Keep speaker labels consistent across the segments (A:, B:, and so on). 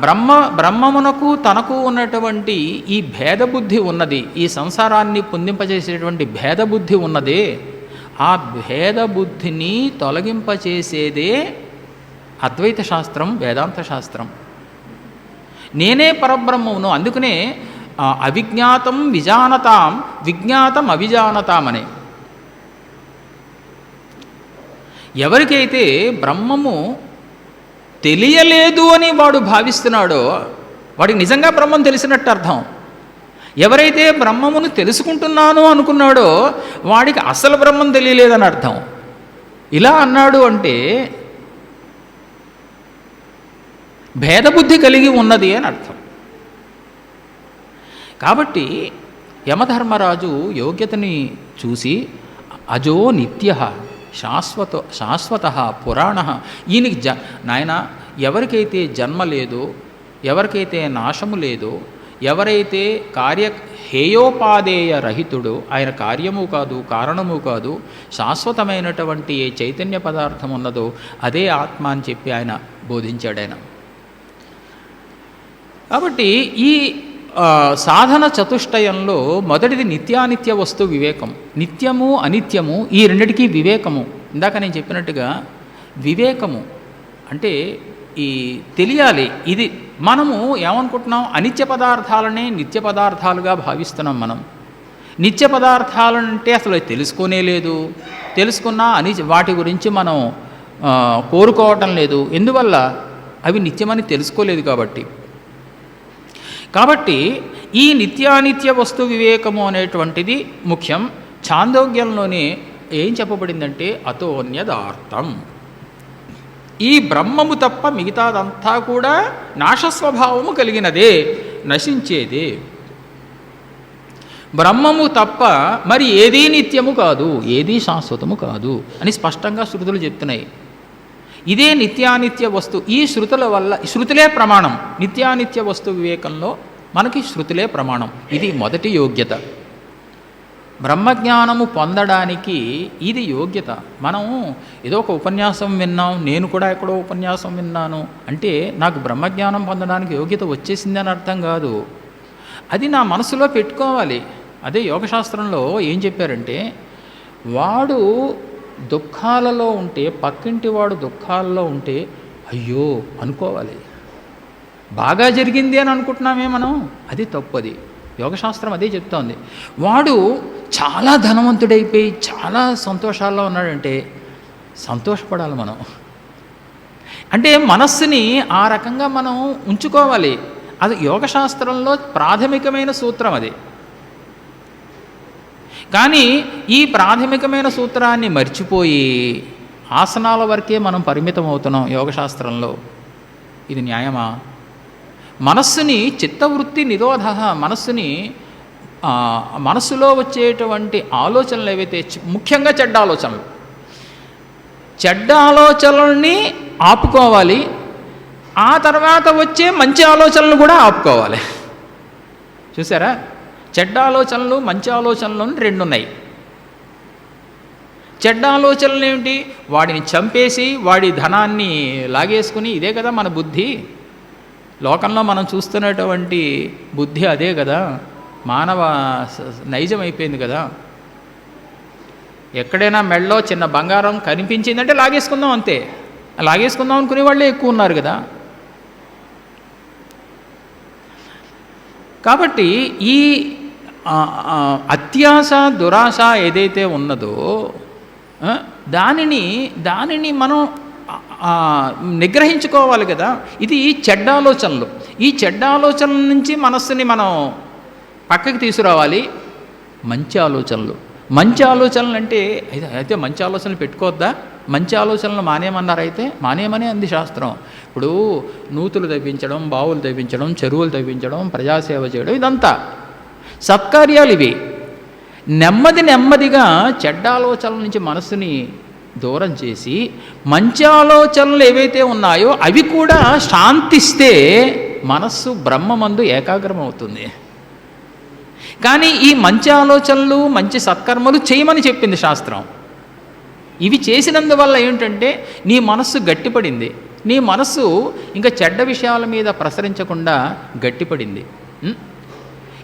A: బ్రహ్మ బ్రహ్మమునకు తనకు ఉన్నటువంటి ఈ భేదబుద్ధి ఉన్నది ఈ సంసారాన్ని పొందింపజేసేటువంటి భేదబుద్ధి ఉన్నదే ఆ భేదబుద్ధిని తొలగింపచేసేదే అద్వైత శాస్త్రం వేదాంత శాస్త్రం. నేనే పరబ్రహ్మమును అందుకనే అవిజ్ఞాతం విజానతాం విజ్ఞాతం అవిజానతాం అనే ఎవరికైతే బ్రహ్మము తెలియలేదు అని వాడు భావిస్తున్నాడో వాడికి నిజంగా బ్రహ్మం తెలిసినట్టు అర్థం. ఎవరైతే బ్రహ్మమును తెలుసుకుంటున్నాను అనుకున్నాడో వాడికి అసలు బ్రహ్మం తెలియలేదని అర్థం. ఇలా అన్నాడు అంటే భేదబుద్ధి కలిగి ఉన్నది అని అర్థం. కాబట్టి యమధర్మరాజు యోగ్యతని చూసి అజో నిత్య శాశ్వత శాశ్వత పురాణ ఈయనకి జ నాయన ఎవరికైతే జన్మ లేదో ఎవరికైతే నాశము లేదో ఎవరైతే కార్య హేయోపాదేయ రహితుడు ఆయన కార్యము కాదు కారణము కాదు శాశ్వతమైనటువంటి ఏ చైతన్య పదార్థం ఉన్నదో అదే ఆత్మ అని చెప్పి ఆయన బోధించాడు ఆయన. కాబట్టి ఈ సాధన చతుష్టయంలో మొదటిది నిత్యానిత్య వస్తు వివేకం. నిత్యము అనిత్యము ఈ రెండిటికీ వివేకము. ఇందాక నేను చెప్పినట్టుగా వివేకము అంటే ఈ తెలియాలి. ఇది మనము ఏమనుకుంటున్నాం? అనిత్య పదార్థాలనే నిత్య పదార్థాలుగా భావిస్తున్నాం మనం. నిత్య పదార్థాలంటే అసలు తెలుసుకునే లేదు. తెలుసుకున్నా అని వాటి గురించి మనం కోరుకోవటం లేదు. ఎందువల్ల? అవి నిత్యమని తెలుసుకోలేదు కాబట్టి. కాబట్టి ఈ నిత్యానిత్య వస్తు వివేకము అనేటువంటిది ముఖ్యం. ఛాందోగ్యంలోనే ఏం చెప్పబడిందంటే అతోన్యదార్థం. ఈ బ్రహ్మము తప్ప మిగతాదంతా కూడా నాశస్వభావము కలిగినదే నశించేదే. బ్రహ్మము తప్ప మరి ఏదీ నిత్యము కాదు ఏదీ శాశ్వతము కాదు అని స్పష్టంగా శృతులు చెప్తున్నాయి. ఇదే నిత్యానిత్య వస్తు ఈ శృతుల వల్ల శృతులే ప్రమాణం. నిత్యానిత్య వస్తు వివేకంలో మనకి శృతులే ప్రమాణం. ఇది మొదటి యోగ్యత. బ్రహ్మజ్ఞానము పొందడానికి ఇది యోగ్యత. మనం ఏదో ఒక ఉపన్యాసం విన్నాం నేను కూడా ఎక్కడో ఉపన్యాసం విన్నాను అంటే నాకు బ్రహ్మజ్ఞానం పొందడానికి యోగ్యత వచ్చేసిందని అర్థం కాదు. అది నా మనసులో పెట్టుకోవాలి. అదే యోగశాస్త్రంలో ఏం చెప్పారంటే వాడు దుఃఖాలలో ఉంటే పక్కింటి వాడు దుఃఖాలలో ఉంటే అయ్యో అనుకోవాలి. బాగా జరిగింది అని అనుకుంటున్నామే మనం? అది తప్పది. యోగశాస్త్రం అదే చెప్తోంది. వాడు చాలా ధనవంతుడైపోయి చాలా సంతోషాల్లో ఉన్నాడంటే సంతోషపడాలి మనం. అంటే మనస్సుని ఆ రకంగా మనం ఉంచుకోవాలి. అది యోగశాస్త్రంలో ప్రాథమికమైన సూత్రం అది. కానీ ఈ ప్రాథమికమైన సూత్రాన్ని మర్చిపోయి ఆసనాల వరకే మనం పరిమితం అవుతున్నాం యోగశాస్త్రంలో. ఇది న్యాయమా? మనస్సుని చిత్తవృత్తి నిరోధ మనస్సుని మనసులో వచ్చేటువంటి ఆలోచనలు ఏవైతే ముఖ్యంగా చెడ్డ ఆలోచనలు. చెడ్డ ఆలోచనల్ని ఆపుకోవాలి. ఆ తర్వాత వచ్చే మంచి ఆలోచనలు కూడా ఆపుకోవాలి. చూసారా? చెడ్డ ఆలోచనలు మంచి ఆలోచనలు రెండు ఉన్నాయి చెడ్డ ఆలోచనలు ఏమిటి? వాడిని చంపేసి వాడి ధనాన్ని లాగేసుకుని ఇదే కదా మన బుద్ధి. లోకంలో మనం చూస్తున్నటువంటి బుద్ధి అదే కదా. మానవ స- కదా. ఎక్కడైనా మెడలో చిన్న బంగారం కనిపించిందంటే లాగేసుకుందాం అంతే. లాగేసుకుందాం అనుకునే వాళ్ళే ఎక్కువ ఉన్నారు కదా. కాబట్టి ఈ అత్యాశ దురాశ ఏదైతే ఉన్నదో దానిని దానిని మనం నిగ్రహించుకోవాలి కదా. ఇది చెడ్డ ఆలోచనలు ఈ చెడ్డ ఆలోచనల నుంచి మనస్సుని మనం పక్కకి తీసుకురావాలి. మంచి ఆలోచనలు. మంచి ఆలోచనలు అంటే అయితే అయితే మంచి ఆలోచనలు పెట్టుకోవద్దా? మంచి ఆలోచనలు మానేయమన్నారైతే మానేయమనే అంది శాస్త్రం. ఇప్పుడు నూతులు తవ్వించడం బావులు తవ్వించడం చెరువులు తవ్వించడం ప్రజాసేవ చేయడం ఇదంతా. సత్కార్యాలు ఇవి. నెమ్మది నెమ్మదిగా చెడ్డ ఆలోచనల నుంచి మనసుని దూరం చేసి మంచి ఆలోచనలు ఏవైతే ఉన్నాయో అవి కూడా శాంతిస్తే మనస్సు బ్రహ్మమందు ఏకాగ్రం అవుతుంది కానీ ఈ మంచి ఆలోచనలు మంచి సత్కర్మలు చేయమని చెప్పింది శాస్త్రం. ఇవి చేసినందువల్ల ఏంటంటే నీ మనస్సు గట్టిపడింది. నీ మనస్సు ఇంకా చెడ్డ విషయాల మీద ప్రసరించకుండా గట్టిపడింది.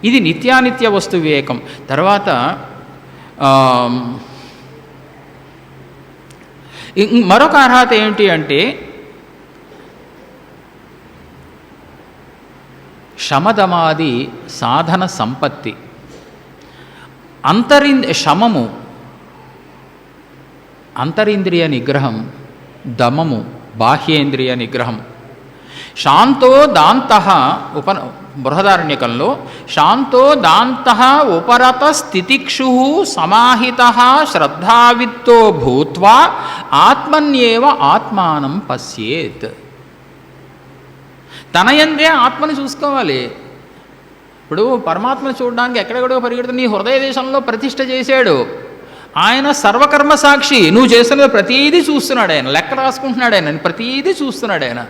A: ఇది నిత్యానిత్య వస్తు వివేకం. తర్వాత మరొక అర్హత ఏంటి అంటే శమదమాది సాధన సంపత్తి. అంతరింద్ శమము అంతరింద్రియ నిగ్రహం దమము బాహ్యేంద్రియ నిగ్రహం. శాంతో దాంత ఉప బృహదారణ్యకంలో శాంతో దాంత ఉపరత స్థితిక్షు సమాహిత శ్రద్ధావిత్తో భూత్వా ఆత్మన్యేవ ఆత్మానం పశ్యేత్. తన ఎందే ఆత్మని చూసుకోవాలి. ఇప్పుడు పరమాత్మను చూడడానికి ఎక్కడెక్కడో పరిగెడుతున్న నీ హృదయ దేశంలో ప్రతిష్ట చేశాడు. ఆయన సర్వకర్మ సాక్షి. నువ్వు చేస్తున్న ప్రతీదీ చూస్తున్నాడు ఆయన. లెక్క రాసుకుంటున్నాడు ఆయన. ప్రతీదీ చూస్తున్నాడు ఆయన.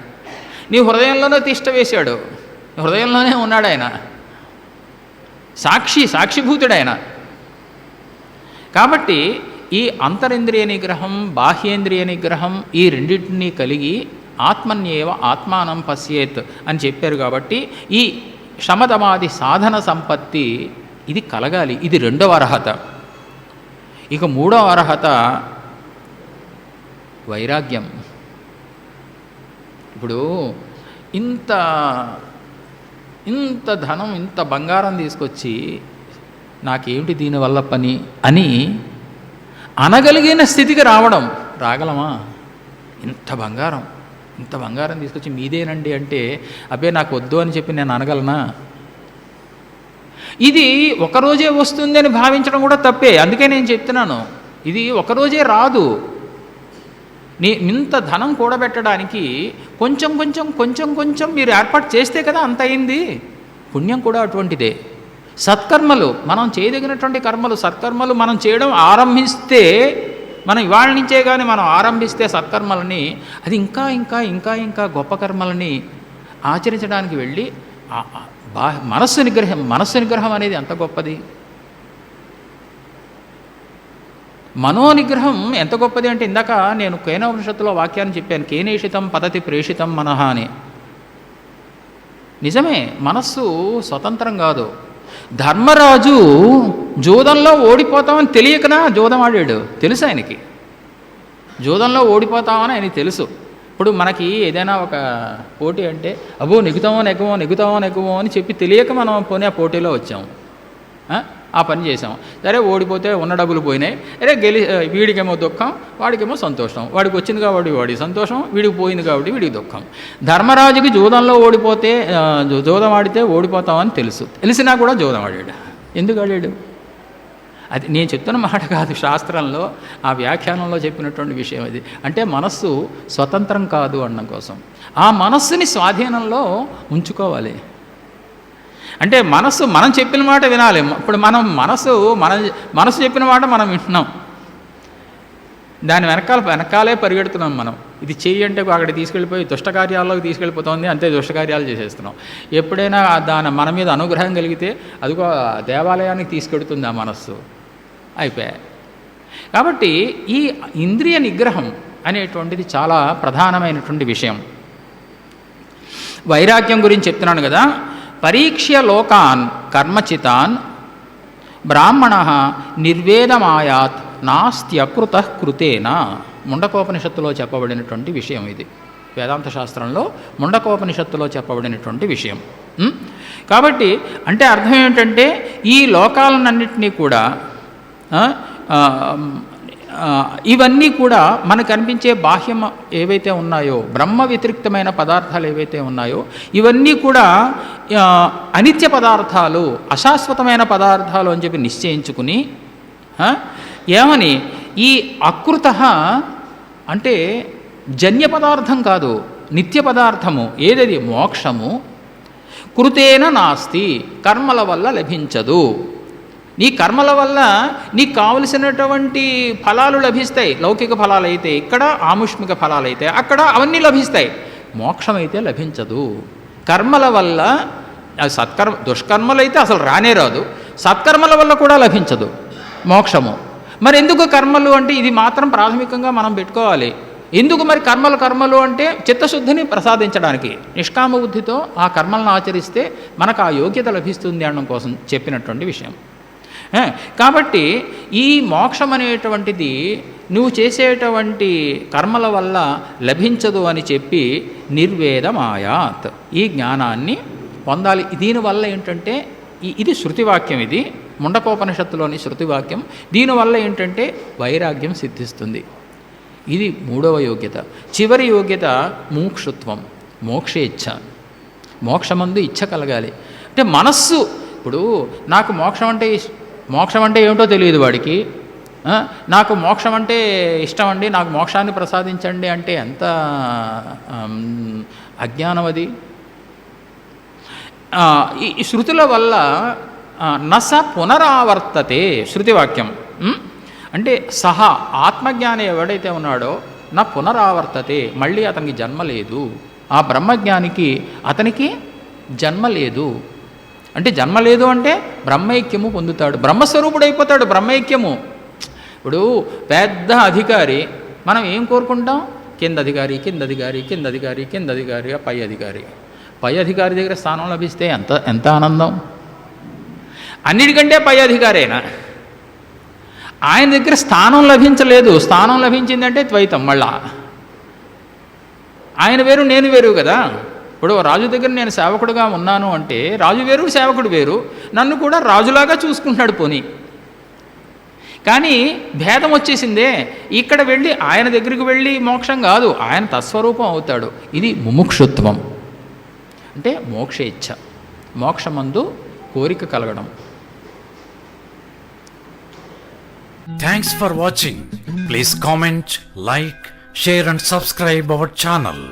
A: నీ హృదయంలోనే తిష్ట వేశాడు. నీ హృదయంలోనే ఉన్నాడు ఆయన. సాక్షి సాక్షిభూతుడు ఆయన. కాబట్టి ఈ అంతరింద్రియ నిగ్రహం బాహ్యేంద్రియ నిగ్రహం ఈ రెండింటినీ కలిగి ఆత్మన్యేవ ఆత్మానం పశ్యేత్ అని చెప్పారు కాబట్టి ఈ శమదమాది సాధన సంపత్తి ఇది కలగాలి. ఇది రెండవ అర్హత. ఇక మూడవ అర్హత వైరాగ్యం. ఇప్పుడు ఇంత ఇంత ధనం ఇంత బంగారం తీసుకొచ్చి నాకేమిటి దీనివల్ల పని అని అనగలిగిన స్థితికి రావడం రాగలమా? ఇంత బంగారం. ఇంత బంగారం తీసుకొచ్చి మీదేనండి అంటే అబ్బే నాకు వద్దు అని చెప్పి నేను అనగలనా? ఇది ఒకరోజే వస్తుంది అని భావించడం కూడా తప్పే. అందుకే నేను చెప్తున్నాను. ఇది ఒకరోజే రాదు. నీ ఇంత ధనం కూడబెట్టడానికి కొంచెం కొంచెం కొంచెం కొంచెం మీరు ఏర్పాటు చేస్తే కదా అంత అయింది. పుణ్యం కూడా అటువంటిదే. సత్కర్మలు మనం చేయదగినటువంటి కర్మలు సత్కర్మలు మనం చేయడం ఆరంభిస్తే మనం ఇవాళ నుంచే కానీ మనం ఆరంభిస్తే సత్కర్మలని అది ఇంకా ఇంకా ఇంకా ఇంకా గొప్ప కర్మలని ఆచరించడానికి వెళ్ళి బా మనస్సు నిగ్రహం మనస్సు నిగ్రహం అనేది ఎంత గొప్పది? మనోనిగ్రహం ఎంత గొప్పది అంటే ఇందాక నేను కేనోపనిషత్తులో వాక్యాన్ని చెప్పాను కేనేషితం పదతి ప్రేషితం మనహ అని. నిజమే మనస్సు స్వతంత్రం కాదు. ధర్మరాజు జూదంలో ఓడిపోతామని తెలియకనా జూదం ఆడాడు. తెలుసు ఆయనకి. జూదంలో ఓడిపోతామని ఆయనకి తెలుసు. ఇప్పుడు మనకి ఏదైనా ఒక పోటీ అంటే అబ్బో నెగుతామో నెగ్గమో నెగుతామో నెగ్గమో అని చెప్పి తెలియక మనం పోనీ ఆ పోటీలో వచ్చాము. ఆ? పని చేసాం సరే ఓడిపోతే ఉన్న డబ్బులు పోయినాయి. అరే గెలి వీడికేమో దుఃఖం వాడికేమో సంతోషం. వాడికి వచ్చింది కాబట్టి వాడి సంతోషం వీడికి పోయింది కాబట్టి వీడికి దుఃఖం. ధర్మరాజుకి జూదంలో ఓడిపోతే జూదం ఆడితే ఓడిపోతామని తెలుసు. తెలిసినా కూడా జూదం ఆడాడు. ఎందుకు ఆడాడు? అది నేను చెప్తున్న మాట కాదు శాస్త్రంలో ఆ వ్యాఖ్యానంలో చెప్పినటువంటి విషయం అది. అంటే మనస్సు స్వతంత్రం కాదు అనడం కోసం. ఆ మనస్సుని స్వాధీనంలో ఉంచుకోవాలి. అంటే మనస్సు మనం చెప్పిన మాట వినాలి. ఇప్పుడు మనం మనసు మన మనసు చెప్పిన మాట మనం వింటున్నాం. దాని వెనకాల వెనకాలే పరిగెడుతున్నాం మనం. ఇది చెయ్యి అంటే అక్కడ తీసుకెళ్ళిపోయి దుష్టకార్యాల్లోకి తీసుకెళ్ళిపోతుంది అంతే దుష్టకార్యాలు చేసేస్తున్నాం. ఎప్పుడైనా దాని మన మీద అనుగ్రహం కలిగితే అదిగో దేవాలయానికి తీసుకెడుతుంది ఆ మనస్సు. అయిపోయాయి. కాబట్టి ఈ ఇంద్రియ నిగ్రహం అనేటువంటిది చాలా ప్రధానమైనటువంటి విషయం. వైరాగ్యం గురించి చెప్తున్నాను కదా. పరీక్ష్య లోకాన్ కర్మచితాన్ బ్రాహ్మణ నిర్వేదమాయాత్ నాస్త్యకృత కృతేన. ముండకోపనిషత్తులో చెప్పబడినటువంటి విషయం ఇది. వేదాంత శాస్త్రంలో ముండకోపనిషత్తులో చెప్పబడినటువంటి విషయం. కాబట్టి అంటే అర్థం ఏమిటంటే ఈ లోకాలన్నింటినీ కూడా ఇవన్నీ కూడా మనకు అనిపించే బాహ్యం ఏవైతే ఉన్నాయో బ్రహ్మ వ్యతిరిక్తమైన పదార్థాలు ఏవైతే ఉన్నాయో ఇవన్నీ కూడా అనిత్య పదార్థాలు అశాశ్వతమైన పదార్థాలు అని చెప్పి నిశ్చయించుకుని ఏమని? ఈ అకృత అంటే జన్య పదార్థం కాదు నిత్య పదార్థము. ఏదది? మోక్షము. కృతేన నాస్తి. కర్మల వల్ల లభించదు. నీ కర్మల వల్ల నీకు కావలసినటువంటి ఫలాలు లభిస్తాయి. లౌకిక ఫలాలు అయితే ఇక్కడ ఆముష్మిక ఫలాలు అయితే అక్కడ అవన్నీ లభిస్తాయి. మోక్షం అయితే లభించదు. కర్మల వల్ల సత్కర్మ దుష్కర్మలు అయితే అసలు రానే రాదు. సత్కర్మల వల్ల కూడా లభించదు మోక్షము. మరి ఎందుకు కర్మలు అంటే ఇది మాత్రం ప్రాథమికంగా మనం పెట్టుకోవాలి. ఎందుకు మరి కర్మలు కర్మలు అంటే చిత్తశుద్ధిని ప్రసాదించడానికి? నిష్కామ బుద్ధితో ఆ కర్మలను ఆచరిస్తే మనకు ఆ యోగ్యత లభిస్తుంది అనడం కోసం చెప్పినటువంటి విషయం. కాబట్టి ఈ మోక్షం అనేటువంటిది నువ్వు చేసేటువంటి కర్మల వల్ల లభించదు అని చెప్పి నిర్వేదమాయాత్. ఈ జ్ఞానాన్ని పొందాలి. దీనివల్ల ఏంటంటే ఇది శృతివాక్యం ఇది. ముండకోపనిషత్తులోని శృతివాక్యం. దీనివల్ల ఏంటంటే వైరాగ్యం సిద్ధిస్తుంది. ఇది మూడవ యోగ్యత. చివరి యోగ్యత మూక్షుత్వం మోక్షేచ్ఛ. మోక్షమందు ఇచ్ఛ కలగాలి. అంటే మనస్సు ఇప్పుడు నాకు మోక్షం అంటే మోక్షం అంటే ఏమిటో తెలియదు వాడికి. నాకు మోక్షం అంటే ఇష్టం అండి నాకు మోక్షాన్ని ప్రసాదించండి అంటే ఎంత అజ్ఞానం అది. ఈ శృతుల వల్ల నస పునరావర్తతే శృతివాక్యం. వాక్యం అంటే సహా ఆత్మజ్ఞాని ఎవడైతే ఉన్నాడో నా పునరావర్తతే మళ్ళీ అతనికి జన్మ లేదు. ఆ బ్రహ్మజ్ఞానికి అతనికి జన్మ లేదు. అంటే జన్మ లేదు అంటే బ్రహ్మైక్యము పొందుతాడు. బ్రహ్మస్వరూపుడు అయిపోతాడు బ్రహ్మైక్యము. ఇప్పుడు పెద్ద అధికారి మనం ఏం కోరుకుంటాం? కింద అధికారి కింద అధికారి కింద అధికారి కింద అధికారి పై అధికారి. పై అధికారి దగ్గర స్థానం లభిస్తే ఎంత ఎంత ఆనందం? అన్నిటికంటే పై అధికారేనా? ఆయన దగ్గర స్థానం లభించలేదు. స్థానం లభించిందంటే ద్వైతం మళ్ళా. ఆయన వేరు నేను వేరు కదా? ఇప్పుడు రాజు దగ్గర నేను సేవకుడుగా ఉన్నాను అంటే రాజు వేరు సేవకుడు వేరు. నన్ను కూడా రాజులాగా చూసుకుంటున్నాడు పోనీ. కానీ భేదం వచ్చేసిందే. ఇక్కడ వెళ్ళి ఆయన దగ్గరికి వెళ్ళి మోక్షం కాదు ఆయన తత్స్వరూపం అవుతాడు. ఇది ముముక్షుత్వం. అంటే మోక్ష ఇచ్ఛ మోక్షమందు కోరిక కలగడం.
B: Thanks for watching please comment like share and subscribe our channel